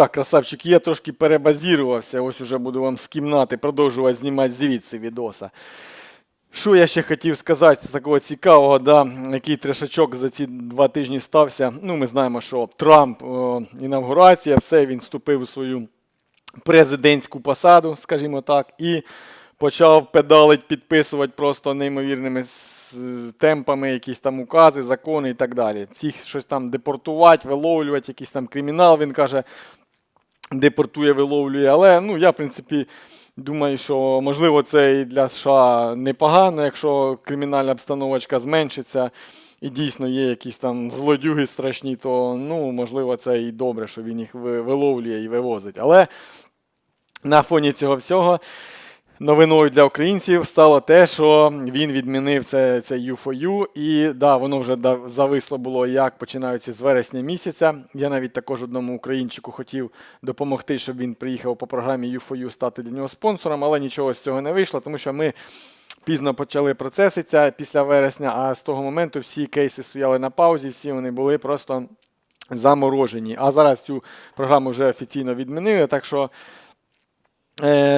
Так, красавчик, я трошки перебазірувався. Ось уже буду вам з кімнати продовжувати знімати звідси відоса. Що я ще хотів сказати такого цікавого, да, який трешачок за ці два тижні стався. Ну, ми знаємо, що Трамп, о, інавгурація, все, він вступив у свою президентську посаду, скажімо так, і почав педалить, підписувати просто неймовірними темпами якісь там укази, закони і так далі. Всіх щось там депортувати, виловлювати, якийсь там кримінал, він каже, депортує, виловлює. Але ну, я, в принципі, думаю, що можливо це і для США непогано, якщо кримінальна обстановочка зменшиться. І дійсно є якісь там злодюги страшні, то ну, можливо, це і добре, що він їх виловлює і вивозить. Але на фоні цього всього новиною для українців стало те, що він відмінив це, це U4U, і да, воно вже зависло було, як починаючи з вересня місяця. Я навіть також одному українчику хотів допомогти, щоб він приїхав по програмі U4U стати для нього спонсором, але нічого з цього не вийшло, тому що ми. Пізно почали процеситися після вересня, а з того моменту всі кейси стояли на паузі, всі вони були просто заморожені. А зараз цю програму вже офіційно відмінили, так що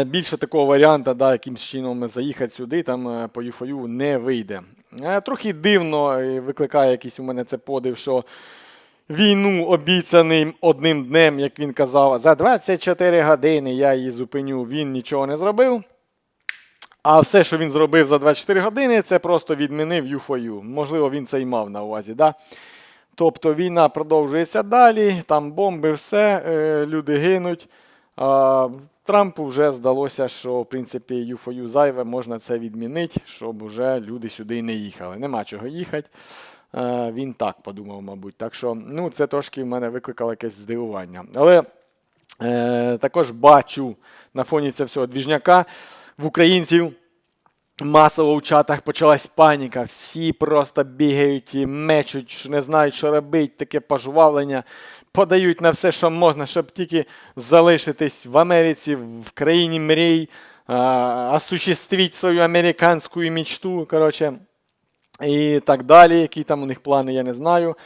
більше такого варіанта, да, якимсь чином заїхати сюди, там е, по UFOU не вийде. Е, трохи дивно е, викликає якийсь у мене це подив, що війну обіцяним одним днем, як він казав, за 24 години я її зупиню, він нічого не зробив. А все, що він зробив за 24 години, це просто відмінив UFOU. Можливо, він це і мав на увазі. Да? Тобто війна продовжується далі, там бомби, все, е, люди гинуть. Трампу вже здалося, що в принципі UFOU зайве, можна це відмінити, щоб вже люди сюди не їхали. Нема чого їхати. Е, Він так подумав, мабуть. Так що ну, це трошки в мене викликало якесь здивування. Але е, також бачу на фоні цього всього двіжняка в українців. Масово в чатах почалась паніка. Всі просто бігають і мечуть, не знають, що робити, таке пожвавлення. Подають на все, що можна, щоб тільки залишитись в Америці, в країні мрій, а, осуществити свою американську мечту. Коротше, і так далі. Які там у них плани, я не знаю.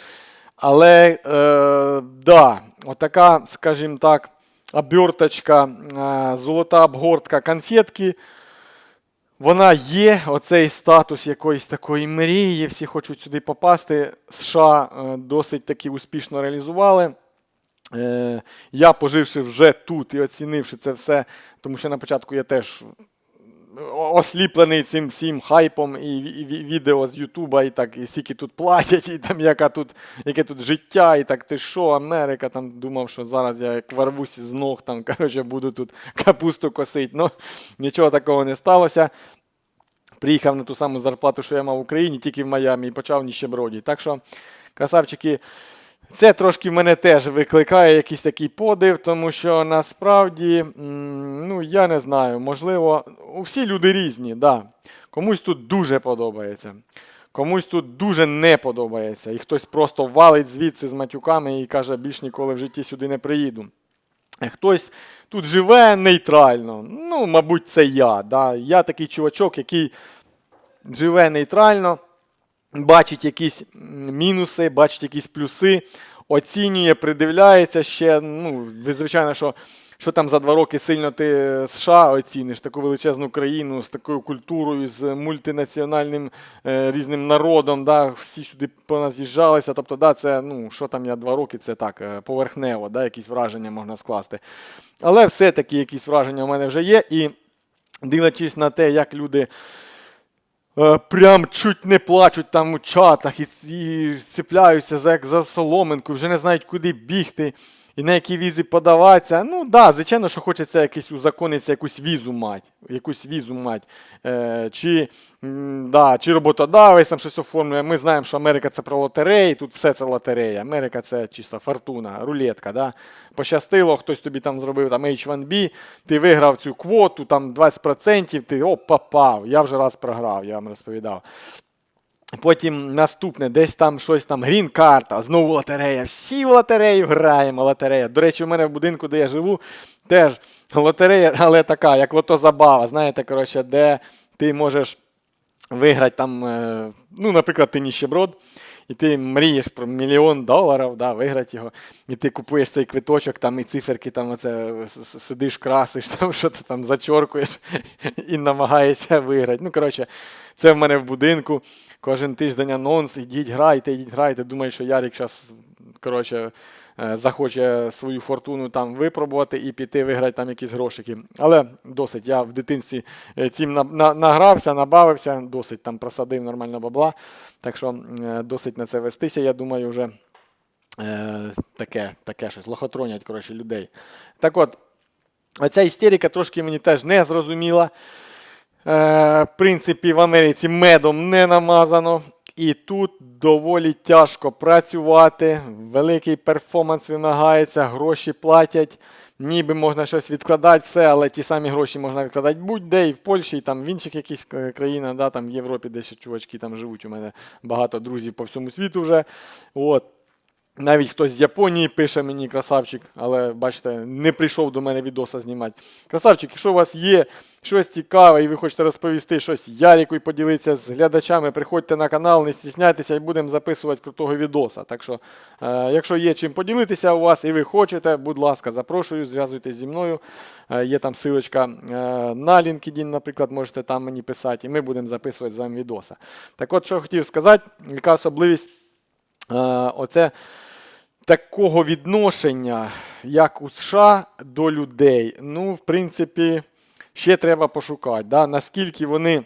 Але е, да, отака, скажімо так, оберточка, е, золота обгортка конфетки. Вона є, оцей статус якоїсь такої мрії, всі хочуть сюди попасти. США е, досить таки успішно реалізували. Е, Я, поживши вже тут і оцінивши це все, тому що на початку я теж осліплений цим всім хайпом і, відео з Ютуба, і так, і скільки тут платять, і там яка тут, яке тут життя, і так ти що, Америка, там думав, що зараз я як ворвусь з ног, там, коротше, буду тут капусту косити. Ну, нічого такого не сталося. Приїхав на ту саму зарплату, що я мав в Україні, тільки в Майамі, і почав ніщеброді. Так що, красавчики, це трошки мене теж викликає якийсь такий подив, тому що насправді, ну, я не знаю, можливо, всі люди різні, да. Комусь тут дуже подобається, комусь тут дуже не подобається. І хтось просто валить звідси з матюками і каже, більш ніколи в житті сюди не приїду. Е, Хтось тут живе нейтрально. Ну, мабуть, це я. Да? Я такий чувачок, який живе нейтрально, бачить якісь мінуси, бачить якісь плюси, оцінює, придивляється ще. Ну, ви, звичайно, що, що там за два роки сильно ти США оціниш, таку величезну країну з такою культурою, з мультинаціональним е, різним народом. Да? Всі сюди поназ'їжджалися. Тобто, да, це, ну, що там я два роки, це так, е, поверхнево, да? якісь враження можна скласти. Але все-таки якісь враження у мене вже є. І дивлячись на те, як люди е, прям чуть не плачуть там у чатах і, і цепляються за, як за соломинку, вже не знають, куди бігти і на які візи подаватися. Ну так, да, звичайно, що хочеться якийсь узаконитися, якусь візу мати. Якусь візу мати. Е, чи, да, чи роботодавець там щось оформлює. Ми знаємо, що Америка це про лотереї, тут все це лотерея. Америка це чисто фортуна, рулетка. Да? Пощастило, хтось тобі там зробив там H1B, ти виграв цю квоту, там 20%, ти оп, попав. Я вже раз програв, я вам розповідав. Потім наступне, десь там щось там, грін-карта, знову лотерея. Всі в лотерею граємо лотерея. До речі, у мене в будинку, де я живу, теж лотерея, але така, як лото-забава, знаєте, коротше, де ти можеш виграти там, е, ну, наприклад, ти ніщеброд, і ти мрієш про мільйон доларів, да, виграти його, і ти купуєш цей квиточок, там і циферки, там оце сидиш, красиш, там що ти там зачоркуєш і намагаєшся виграти. Ну, коротше, це в мене в будинку. Кожен тиждень анонс, ідіть, грайте, ідіть, грайте. Думаю, що Ярик зараз, коротше, е, захоче свою фортуну там випробувати і піти виграти там якісь грошики. Але досить. Я в дитинстві е, цим на, на, награвся, набавився, досить там просадив нормально бабла. Так що е, досить на це вестися, я думаю, вже таке, таке щось. Лохотронять, коротше, людей. Так от, оця істерика трошки мені теж не зрозуміла. Е, в принципі, в Америці медом не намазано. І тут доволі тяжко працювати. Великий перформанс вимагається, гроші платять. Ніби можна щось відкладати, все, але ті самі гроші можна відкладати будь-де, і в Польщі, і там в інших якихось країнах, да, там в Європі, де ще чувачки там живуть. У мене багато друзів по всьому світу вже. От. Навіть хтось з Японії пише мені красавчик, але бачите, не прийшов до мене відоса знімати. Красавчик, якщо у вас є щось цікаве і ви хочете розповісти щось Ярику і поділитися з глядачами, приходьте на канал, не стісняйтеся і будемо записувати крутого відоса. Так що, е, якщо є чим поділитися у вас і ви хочете, будь ласка, запрошую, зв'язуйтесь зі мною. Е, є там силочка е, на LinkedIn, наприклад, можете там мені писати, і ми будемо записувати з вами відоса. Так от, що хотів сказати, яка особливість е, оце такого відношення, як у США до людей, ну, в принципі, ще треба пошукати, да? наскільки вони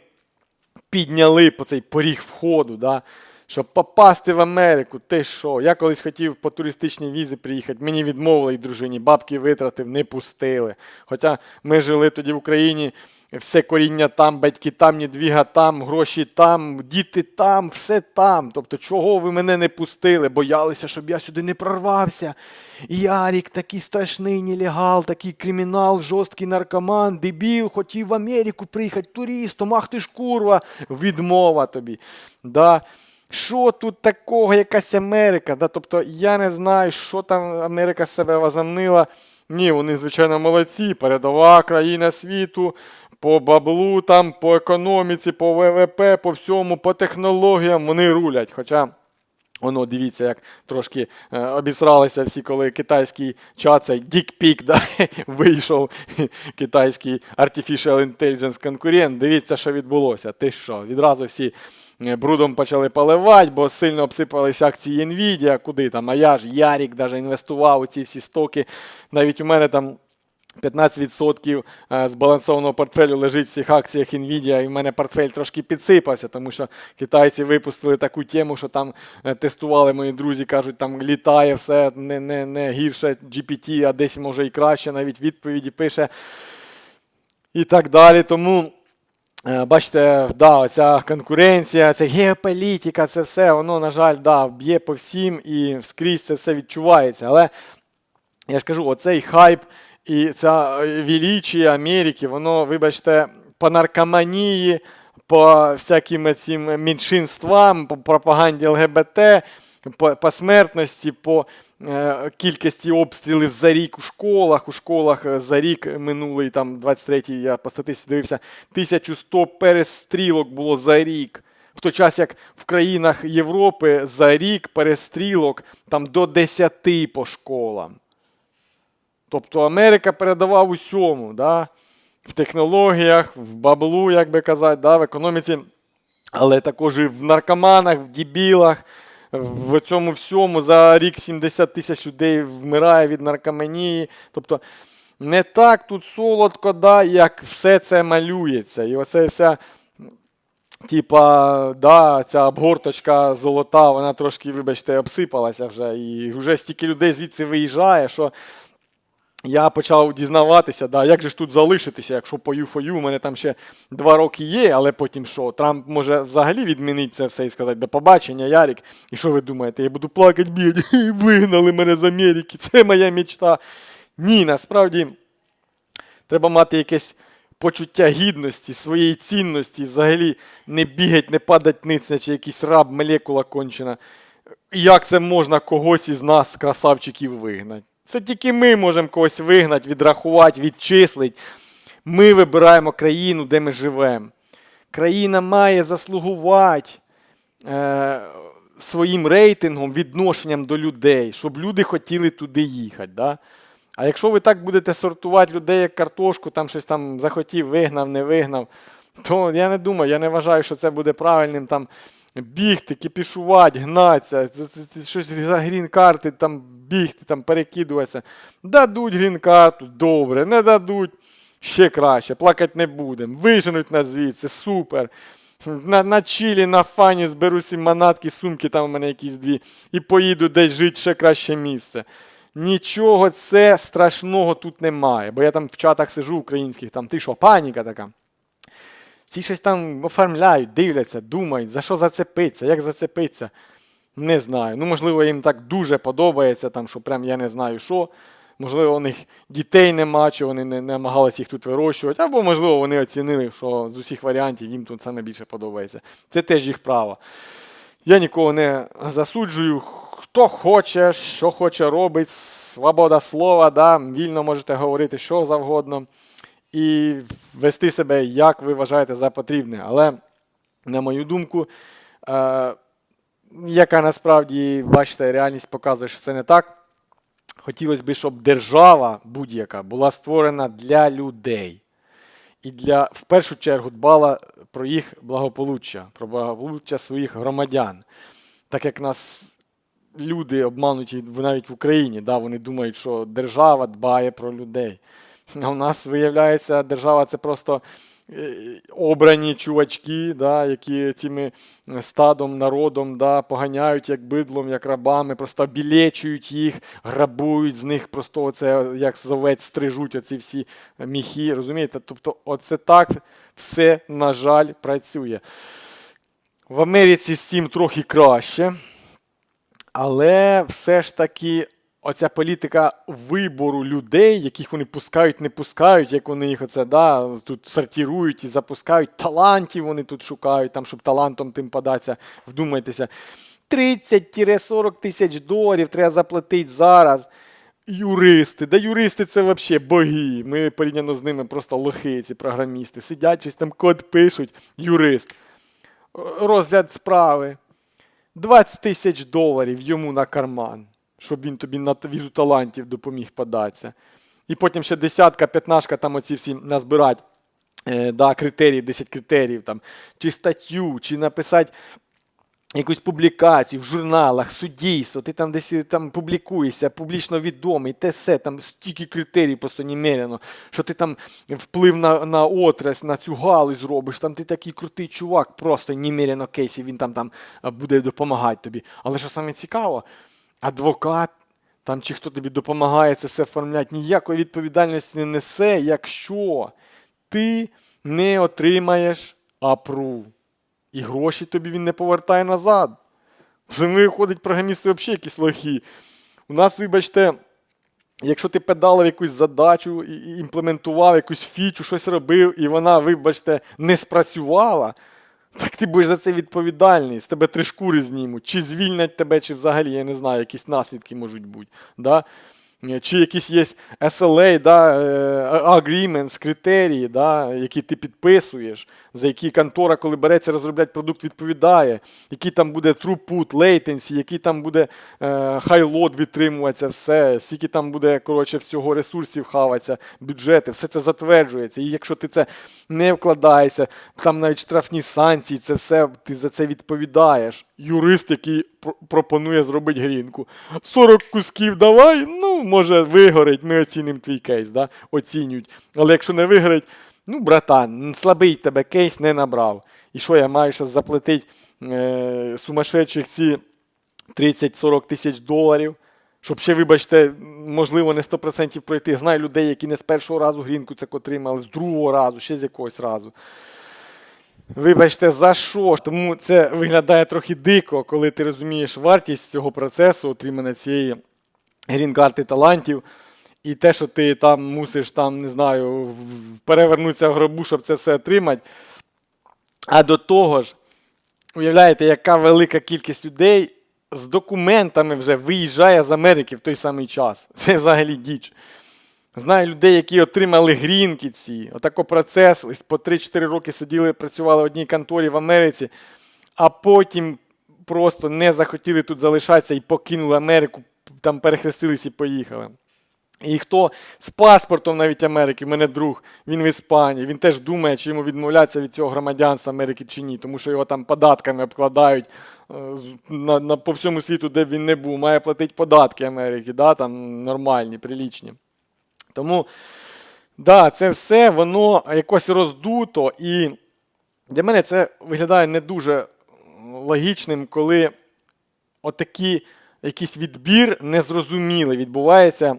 підняли по цей поріг входу, да? Щоб попасти в Америку, ти що? Я колись хотів по туристичній візі приїхати, мені відмовили і дружині, бабки витратив, не пустили. Хоча ми жили тоді в Україні, все коріння там, батьки там, недвіга там, гроші там, діти там, все там. Тобто, чого ви мене не пустили? Боялися, щоб я сюди не прорвався. Ярік такий страшний нелегал, такий кримінал, жорсткий наркоман, дебіл, хотів в Америку приїхати туристом, ах ти ж курва, відмова тобі. Да. Що тут такого, якась Америка? Да? Тобто я не знаю, що там Америка себе возомнила. Ні, вони, звичайно, молодці, передова країна світу, по баблу, там, по економіці, по ВВП, по всьому, по технологіям вони рулять. Хоча. Воно, дивіться, як трошки е, обісралися всі, коли китайський чат, дікпік, да, вийшов китайський Artificial Intelligence конкурент. Дивіться, що відбулося. Ти що? Відразу всі е, брудом почали поливати, бо сильно обсипалися акції Nvidia, куди там, а я ж Ярік даже інвестував у ці всі стоки. Навіть у мене там 15% е, збалансованого портфелю лежить в цих акціях Nvidia, і в мене портфель трошки підсипався, тому що китайці випустили таку тему, що там е, тестували мої друзі, кажуть, там літає все не, не, не гірше GPT, а десь може і краще, навіть відповіді пише і так далі. Тому. Е, Бачите, да, оця конкуренція, ця геополітика, це все, воно, на жаль, да, б'є по всім і скрізь це все відчувається. Але я ж кажу, оцей хайп і ця е, величія Америки, воно, вибачте, по наркоманії, по всяким цим меншинствам, по пропаганді ЛГБТ, по, по смертності, по е, кількості обстрілів за рік у школах. У школах е, за рік минулий, там 23-й, я по статистиці дивився, 1100 перестрілок було за рік. В той час, як в країнах Європи за рік перестрілок там до 10 по школам. Тобто Америка передала усьому, да? в технологіях, в баблу, як би казати, да? в економіці, але також і в наркоманах, в дебілах, в цьому всьому за рік 70 тисяч людей вмирає від наркоманії. Тобто не так тут солодко, да, як все це малюється. І оце вся. Типа, да, ця обгорточка золота, вона трошки, вибачте, обсипалася вже. І вже стільки людей звідси виїжджає, що я почав дізнаватися, да, як же ж тут залишитися, якщо по юфою у мене там ще два роки є, але потім що? Трамп може взагалі відмінити це все і сказати до побачення, Ярік. І що ви думаєте? Я буду плакати, бігати, вигнали мене з Америки, це моя мечта. Ні, насправді треба мати якесь почуття гідності, своєї цінності, взагалі не бігать, не падать ниць, наче якийсь раб, молекула кончена. Як це можна когось із нас, красавчиків, вигнати? Це тільки ми можемо когось вигнати, відрахувати, відчислити. Ми вибираємо країну, де ми живемо. Країна має заслугувати е, своїм рейтингом, відношенням до людей, щоб люди хотіли туди їхати. Да? А якщо ви так будете сортувати людей як картошку, там щось там захотів, вигнав, не вигнав, то я не думаю, я не вважаю, що це буде правильним там бігти, кипішувати, гнатися, щось за грін-карти, там бігти, там перекидуватися. Дадуть грін-карту, добре, не дадуть. Ще краще, плакати не будемо. Виженуть нас звідси, супер. На, на чилі, на фані зберу сім манатки, сумки там у мене якісь дві, і поїду десь жити ще краще місце. Нічого це страшного тут немає. Бо я там в чатах сижу українських, там ти що, паніка така. Ці щось там оформляють, дивляться, думають, за що зацепиться, як зацепиться. Не знаю. Ну, можливо, їм так дуже подобається, там, що прям я не знаю що. Можливо, у них дітей нема, чи вони не, намагались їх тут вирощувати, або, можливо, вони оцінили, що з усіх варіантів їм тут саме більше подобається. Це теж їх право. Я нікого не засуджую. Хто хоче, що хоче робить, свобода слова, да, вільно можете говорити що завгодно і вести себе, як ви вважаєте за потрібне. Але, на мою думку, е, яка насправді, бачите, реальність показує, що це не так. Хотілося б, щоб держава будь-яка була створена для людей. І для, в першу чергу дбала про їх благополуччя, про благополуччя своїх громадян. Так як нас люди обмануті навіть в Україні, да, вони думають, що держава дбає про людей. А у нас, виявляється, держава це просто е, обрані чувачки, да, які цими стадом, народом да, поганяють як бидлом, як рабами, просто білечують їх, грабують з них, просто оце, як зовець, стрижуть оці всі міхи. Розумієте? Тобто, оце так все, на жаль, працює. В Америці з цим трохи краще. Але все ж таки, оця політика вибору людей, яких вони пускають, не пускають, як вони їх оце, да, тут сортирують і запускають, талантів вони тут шукають, там, щоб талантом тим податися. Вдумайтеся, 30-40 тисяч доларів треба заплатити зараз. Юристи, да юристи це взагалі боги. Ми порівняно з ними просто лохи, ці програмісти. Сидять, щось там код пишуть, юрист. Розгляд справи. 20 тисяч доларів йому на карман, щоб він тобі на візу талантів допоміг податися. І потім ще десятка, п'ятнашка там оці всі назбирати е, да, критерії, 10 критеріїв, там, чи статтю, чи написати якусь публікацію в журналах, суддійство, ти там десь там публікуєшся, публічно відомий, те все, там стільки критерій просто немерено, що ти там вплив на, на отрасль, на цю галузь зробиш, там ти такий крутий чувак, просто немерено кейсів, він там, там буде допомагати тобі. Але що саме цікаво, адвокат. Там чи хто тобі допомагає це все оформляти, ніякої відповідальності не несе, якщо ти не отримаєш апрув. І гроші тобі він не повертає назад. Ми виходить програмісти взагалі якісь лохи. У нас, вибачте, якщо ти педалив якусь задачу і імплементував якусь фічу, щось робив, і вона, вибачте, не спрацювала, так ти будеш за це відповідальний. З тебе три шкури знімуть. Чи звільнять тебе, чи взагалі, я не знаю, якісь наслідки можуть бути. Да? Чи якісь є SLA, да, е, agreements, критерії, да, які ти підписуєш, за які контора, коли береться розробляти продукт, відповідає, який там буде throughput, latency, який там буде е, high load відтримуватися, все, скільки там буде коротше, всього ресурсів хаватися, бюджети, все це затверджується. І якщо ти це не вкладаєшся, там навіть штрафні санкції, це все ти за це відповідаєш. Юрист, який пропонує зробити грінку. 40 кусків давай, ну, може, вигорить, ми оцінимо твій кейс, да? оцінюють. Але якщо не вигорить, ну, братан, слабий тебе кейс не набрав. І що я маю ще заплатити е, сумасшедших ці 30-40 тисяч доларів? Щоб ще, вибачте, можливо, не 100% пройти. Знаю людей, які не з першого разу грінку це отримали, з другого разу, ще з якогось разу. Вибачте, за що? Тому це виглядає трохи дико, коли ти розумієш вартість цього процесу, отримання цієї грін-карти талантів. І те, що ти там мусиш, там, не знаю, перевернутися в гробу, щоб це все отримати. А до того ж, уявляєте, яка велика кількість людей з документами вже виїжджає з Америки в той самий час. Це взагалі діч. Знаю людей, які отримали грінки ці, отако процес, по 3-4 роки сиділи, працювали в одній конторі в Америці, а потім просто не захотіли тут залишатися і покинули Америку, там перехрестились і поїхали. І хто з паспортом навіть Америки, в мене друг, він в Іспанії, він теж думає, чи йому відмовлятися від цього громадянства Америки чи ні, тому що його там податками обкладають е, на, на, по всьому світу, де б він не був, має платити податки Америки, да, там нормальні, прилічні. Тому, да, це все воно якось роздуто, і для мене це виглядає не дуже логічним, коли отакий якийсь відбір незрозумілий відбувається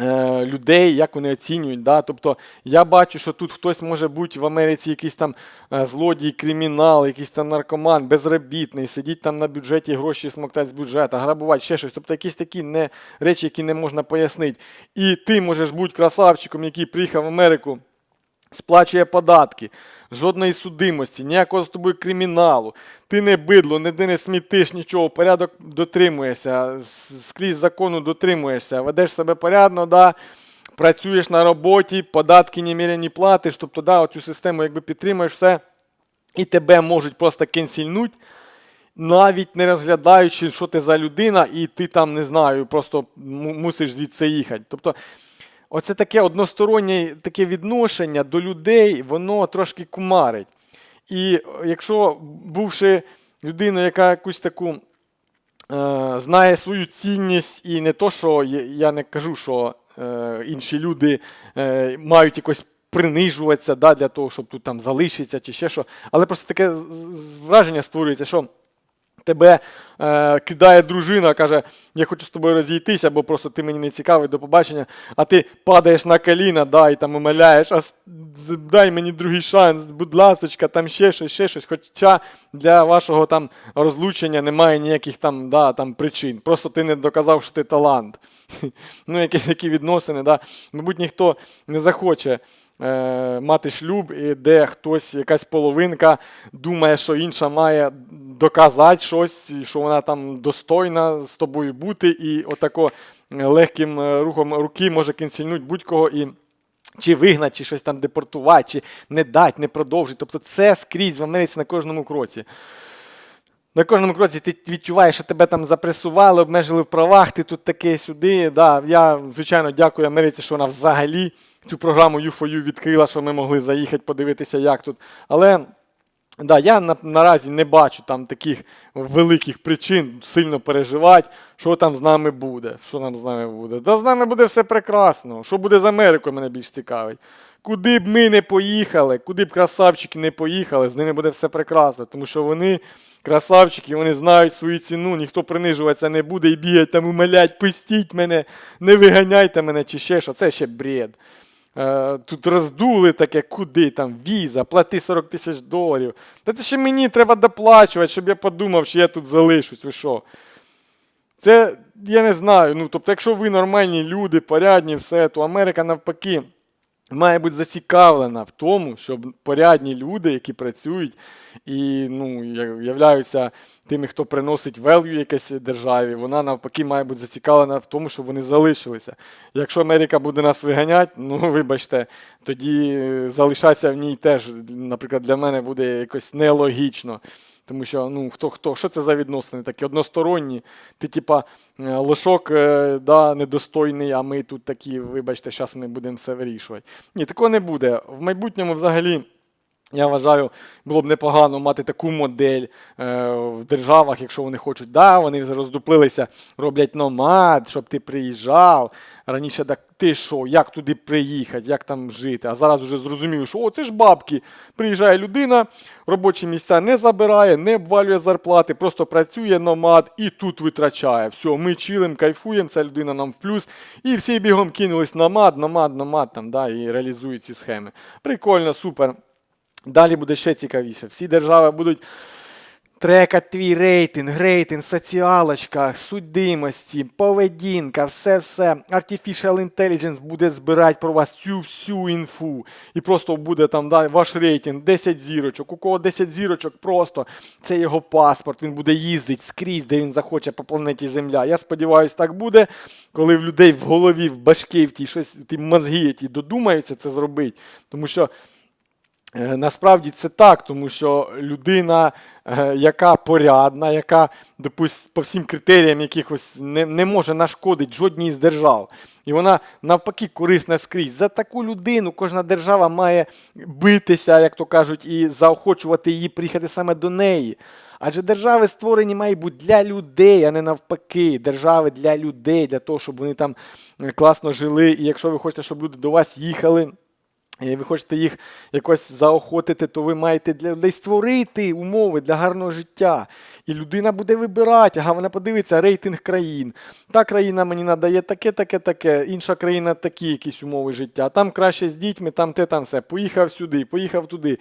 людей, як вони оцінюють. Да? Тобто я бачу, що тут хтось може бути в Америці якийсь там е, злодій, кримінал, якийсь там наркоман, безробітний, сидіть там на бюджеті, гроші смоктати з бюджету, грабувати, ще щось. Тобто якісь такі не, речі, які не можна пояснити. І ти можеш бути красавчиком, який приїхав в Америку сплачує податки, жодної судимості, ніякого з тобою криміналу. Ти не бидло, ніде не смітиш нічого, порядок дотримуєшся, скрізь закону дотримуєшся, ведеш себе порядно, да, працюєш на роботі, податки неміряні платиш, тобто да, оцю систему якби підтримуєш все, і тебе можуть просто кенсільнуть, навіть не розглядаючи, що ти за людина, і ти там, не знаю, просто мусиш звідси їхати. Тобто, оце таке одностороннє таке відношення до людей, воно трошки кумарить. І е, якщо, бувши людиною, яка якусь таку е, знає свою цінність, і не то, що я, не кажу, що е, інші люди е, мають якось принижуватися да, для того, щоб тут там залишитися чи ще що. Але просто таке враження створюється, що тебе е, кидає дружина, каже, я хочу з тобою розійтися, бо просто ти мені не цікавий до побачення, а ти падаєш на коліна, да, і там умоляєш, а дай мені другий шанс, будь ласочка, там ще щось, ще щось. Хоча для вашого там розлучення немає ніяких там, да, там причин. Просто ти не доказав, що ти талант. Ну, якісь такі відносини, да. Мабуть, ніхто не захоче мати шлюб, і де хтось, якась половинка думає, що інша має доказати щось, що вона там достойна з тобою бути, і отако е, легким е, рухом руки може кінцільнуть будь-кого і. Чи вигнати, чи щось там депортувати, чи не дати, не продовжити. Тобто це скрізь в Америці на кожному кроці. На кожному кроці ти відчуваєш, що тебе там запресували, обмежили в правах, ти тут таке сюди. Да, я, звичайно, дякую Америці, що вона взагалі цю програму U4U відкрила, що ми могли заїхати, подивитися, як тут. Але да, я на, наразі не бачу там таких великих причин сильно переживати, що там з нами буде. Що там з нами буде? Та з нами буде все прекрасно. Що буде з Америкою, мене більш цікавить. Куди б ми не поїхали, куди б красавчики не поїхали, з ними буде все прекрасно, тому що вони красавчики, вони знають свою ціну, ніхто принижуватися не буде і бігать там умолять, пустіть мене, не виганяйте мене чи ще що. Це ще бред. Е, Тут роздули таке, куди там віза, плати 40 тисяч доларів. Та це ще мені треба доплачувати, щоб я подумав, що я тут залишусь. Ви що? Це я не знаю. Ну, тобто, якщо ви нормальні люди, порядні, все, то Америка навпаки має бути зацікавлена в тому, щоб порядні люди, які працюють і ну, являються тими, хто приносить value якесь державі, вона навпаки має бути зацікавлена в тому, щоб вони залишилися. Якщо Америка буде нас виганяти, ну вибачте, тоді е, залишатися в ній теж, наприклад, для мене буде якось нелогічно. Тому що ну хто хто, що це за відносини такі односторонні? Ти, типа, е, лошок е, да, недостойний, а ми тут такі, вибачте, зараз ми будемо все вирішувати. Ні, такого не буде. В майбутньому взагалі. Я вважаю, було б непогано мати таку модель е, в державах, якщо вони хочуть. Да, вони вже роздуплилися, роблять номад, щоб ти приїжджав. Раніше так ти що, як туди приїхати, як там жити? А зараз вже зрозуміли, що о, це ж бабки. Приїжджає людина, робочі місця не забирає, не обвалює зарплати, просто працює номад і тут витрачає. Все, ми чилим, кайфуємо, ця людина нам в плюс. І всі бігом кинулись номад, номад, номад там, да, і реалізують ці схеми. Прикольно, супер. Далі буде ще цікавіше. Всі держави будуть трекати твій рейтинг, рейтинг, соціалочка, судимості, поведінка, все-все. Artificial Intelligence буде збирати про вас цю всю інфу. І просто буде там да, ваш рейтинг, 10 зірочок. У кого 10 зірочок, просто це його паспорт. Він буде їздити скрізь, де він захоче по планеті Земля. Я сподіваюся, так буде, коли в людей в голові, в башки, в тій щось, ті мозги ті додумаються це зробити. Тому що. Е, Насправді це так, тому що людина е, яка порядна, яка, допустим, по всім критеріям якихось не, не може нашкодити жодній з держав. І вона навпаки корисна скрізь. За таку людину кожна держава має битися, як то кажуть, і заохочувати її приїхати саме до неї. Адже держави створені мають бути для людей, а не навпаки. Держави для людей, для того, щоб вони там е, класно жили. І якщо ви хочете, щоб люди до вас їхали. І ви хочете їх якось заохотити, то ви маєте для людей створити умови для гарного життя. І людина буде вибирати, ага, вона подивиться рейтинг країн. Та країна мені надає таке, таке, таке, інша країна такі якісь умови життя. Там краще з дітьми, там те, там все. Поїхав сюди, поїхав туди.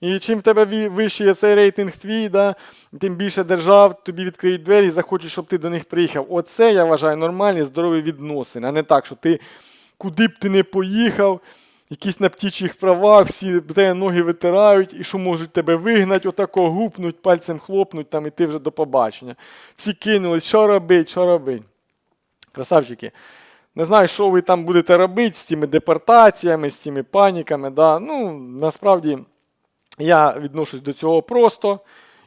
І чим в тебе вищий цей рейтинг твій, да, тим більше держав тобі відкриють двері і захочуть, щоб ти до них приїхав. Оце я вважаю нормальні, здорові відносини, а не так, що ти куди б ти не поїхав якісь на птічих правах, всі ноги витирають, і що можуть тебе вигнати, отако гупнуть, пальцем хлопнуть там, і ти вже до побачення. Всі кинулись, що робить, що робить. Красавчики. Не знаю, що ви там будете робити з цими депортаціями, з цими паніками. Да? Ну, насправді, я відношусь до цього просто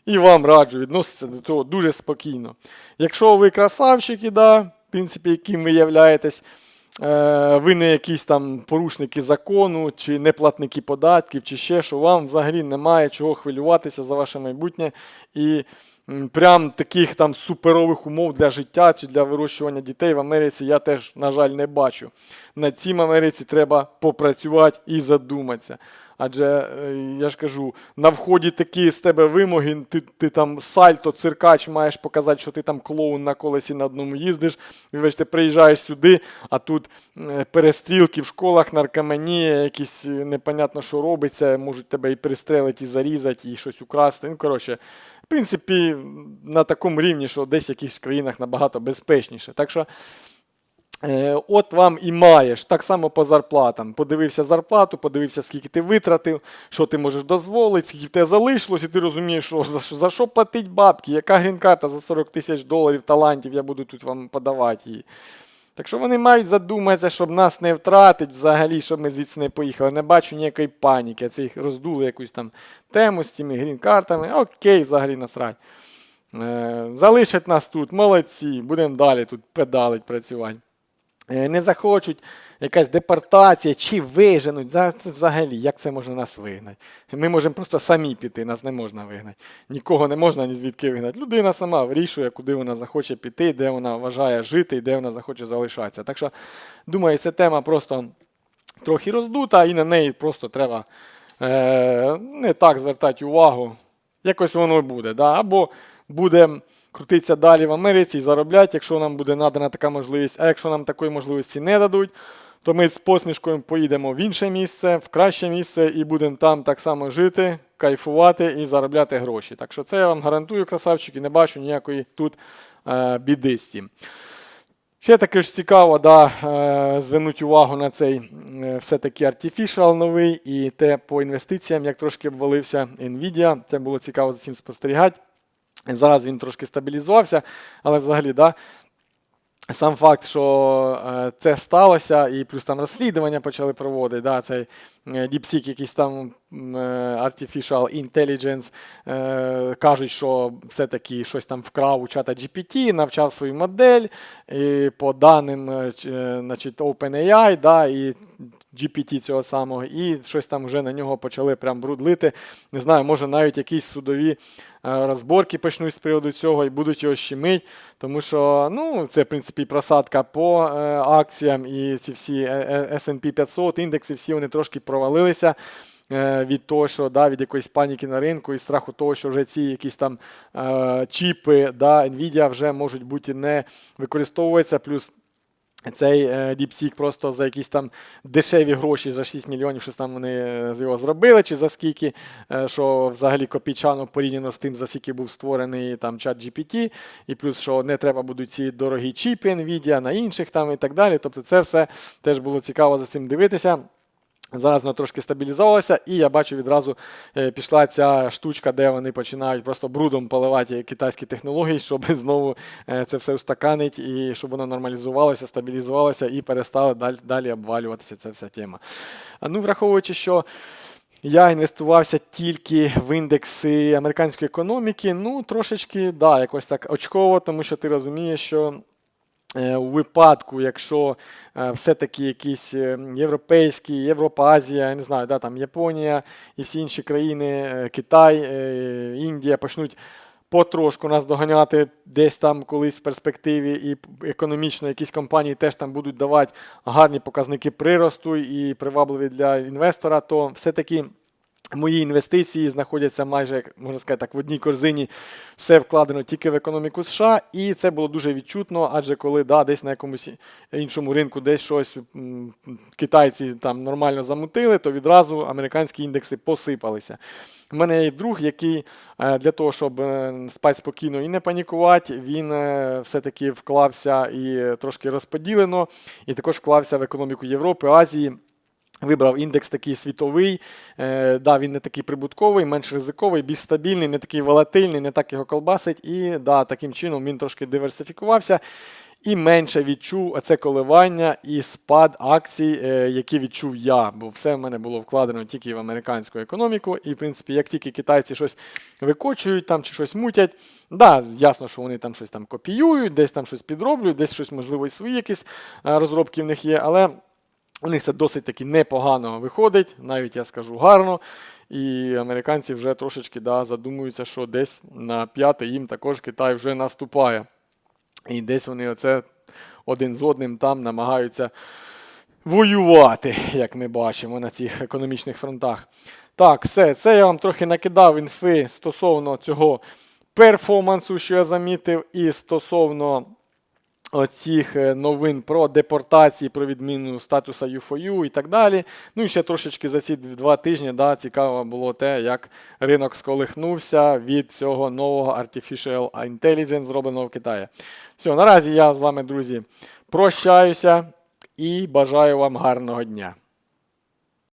і вам раджу відноситися до того дуже спокійно. Якщо ви красавчики, да, в принципі, яким ви являєтесь, ви не якісь там порушники закону, чи не платники податків, чи ще що, вам взагалі немає чого хвилюватися за ваше майбутнє. І прям таких там суперових умов для життя чи для вирощування дітей в Америці я теж, на жаль, не бачу. Над цим Америці треба попрацювати і задуматися. Адже е, я ж кажу, на вході такі з тебе вимоги, ти, ти там сальто, циркач, маєш показати, що ти там клоун на колесі на одному їздиш. Вибачте, приїжджаєш сюди, а тут е, перестрілки в школах, наркоманія, якісь е, непонятно, що робиться, можуть тебе і перестрелити, і зарізати, і щось украсти. Ну, коротше, в принципі, на такому рівні, що десь в якихось країнах набагато безпечніше. Так що. Е, От вам і маєш. Так само по зарплатам. Подивився зарплату, подивився, скільки ти витратив, що ти можеш дозволити, скільки в тебе залишилось, і ти розумієш, що за, що- платить бабки, яка грін-карта за 40 тисяч доларів талантів я буду тут вам подавати її. Так що вони мають задуматися, щоб нас не втратити взагалі, щоб ми звідси не поїхали. Не бачу ніякої паніки. Це їх роздули якусь там тему з цими грін-картами. Окей, взагалі насрать. Е, залишать нас тут, молодці, будемо далі тут педалить працювати. Е, Не захочуть якась депортація чи виженуть. Взагалі, як це можна нас вигнати? Ми можемо просто самі піти, нас не можна вигнати. Нікого не можна ні звідки вигнати. Людина сама вирішує, куди вона захоче піти, де вона вважає жити і де вона захоче залишатися. Так що, думаю, ця тема просто трохи роздута, і на неї просто треба е, не так звертати увагу. Якось воно буде. Да? Або буде крутитися далі в Америці і заробляти, якщо нам буде надана така можливість. А якщо нам такої можливості не дадуть, то ми з посмішкою поїдемо в інше місце, в краще місце, і будемо там так само жити, кайфувати і заробляти гроші. Так що це я вам гарантую, красавчики, не бачу ніякої тут е, біди з. Ще таке ж цікаво, да, е, звернути увагу на цей е, все-таки Artificial новий і те по інвестиціям, як трошки обвалився Nvidia. Це було цікаво за цим спостерігати. Зараз він трошки стабілізувався, але взагалі, да, сам факт, що е, це сталося, і плюс там розслідування почали проводити, да, цей е, DeepSeek, якийсь там е, Artificial Intelligence, е, кажуть, що все-таки щось там вкрав у чата GPT, навчав свою модель, і по даним е, е, значить, OpenAI, да, і GPT цього самого, і щось там вже на нього почали прям бруд лити. Не знаю, може навіть якісь судові е, розборки почнуть з приводу цього і будуть його щемить, тому що ну, це, в принципі, просадка по е, акціям, і ці всі е, S&P 500 індекси, всі вони трошки провалилися. Від того, що да, від якоїсь паніки на ринку і страху того, що вже ці якісь там е, чіпи да, Nvidia вже можуть бути не використовуються, плюс цей е, DeepSeek просто за якісь там дешеві гроші за 6 мільйонів, щось там вони е, його зробили, чи за скільки, е, що взагалі копійчано порівняно з тим, за скільки був створений там чат GPT, і плюс, що не треба будуть ці дорогі чіпи Nvidia на інших там і так далі. Тобто це все теж було цікаво за цим дивитися. Зараз воно трошки стабілізувалося, і я бачу відразу е, пішла ця штучка, де вони починають просто брудом поливати китайські технології, щоб знову е, це все устаканить і щоб воно нормалізувалося, стабілізувалося і перестала далі, обвалюватися ця вся тема. Ну, враховуючи, що я інвестувався тільки в індекси американської економіки. Ну, трошечки, да, якось так очково, тому що ти розумієш, що у випадку, якщо е, все-таки якісь е, європейські, Європа, Азія, я не знаю, да, там Японія і всі інші країни, е, Китай, е, Індія почнуть потрошку нас доганяти десь там колись в перспективі, і економічно якісь компанії теж там будуть давати гарні показники приросту і привабливі для інвестора, то все-таки. Мої інвестиції знаходяться майже, можна сказати, так, в одній корзині. Все вкладено тільки в економіку США, і це було дуже відчутно, адже коли да, десь на якомусь іншому ринку десь щось китайці там нормально замутили, то відразу американські індекси посипалися. У мене є друг, який е, для того, щоб е, спати спокійно і не панікувати, він е, все-таки вклався і трошки розподілено, і також вклався в економіку Європи, Азії. Вибрав індекс такий світовий, е, да, він не такий прибутковий, менш ризиковий, більш стабільний, не такий волатильний, не так його колбасить. І да, таким чином він трошки диверсифікувався і менше відчув оце коливання і спад акцій, е, які відчув я. Бо все в мене було вкладено тільки в американську економіку. І, в принципі, як тільки китайці щось викочують там чи щось мутять, да, ясно, що вони там щось там копіюють, десь там щось підроблюють, десь щось, можливо, і свої якісь е, розробки в них є, але. У них це досить таки непогано виходить, навіть я скажу гарно. І американці вже трошечки да, задумуються, що десь на п'яте їм також Китай вже наступає. І десь вони оце один з одним там намагаються воювати, як ми бачимо на цих економічних фронтах. Так, все, це я вам трохи накидав інфи стосовно цього перформансу, що я замітив, і стосовно оцих е, новин про депортації, про відміну статуса U4U і так далі. Ну і ще трошечки за ці два тижні да, цікаво було те, як ринок сколихнувся від цього нового Artificial Intelligence, зробленого в Китаї. Все, наразі я з вами, друзі, прощаюся і бажаю вам гарного дня.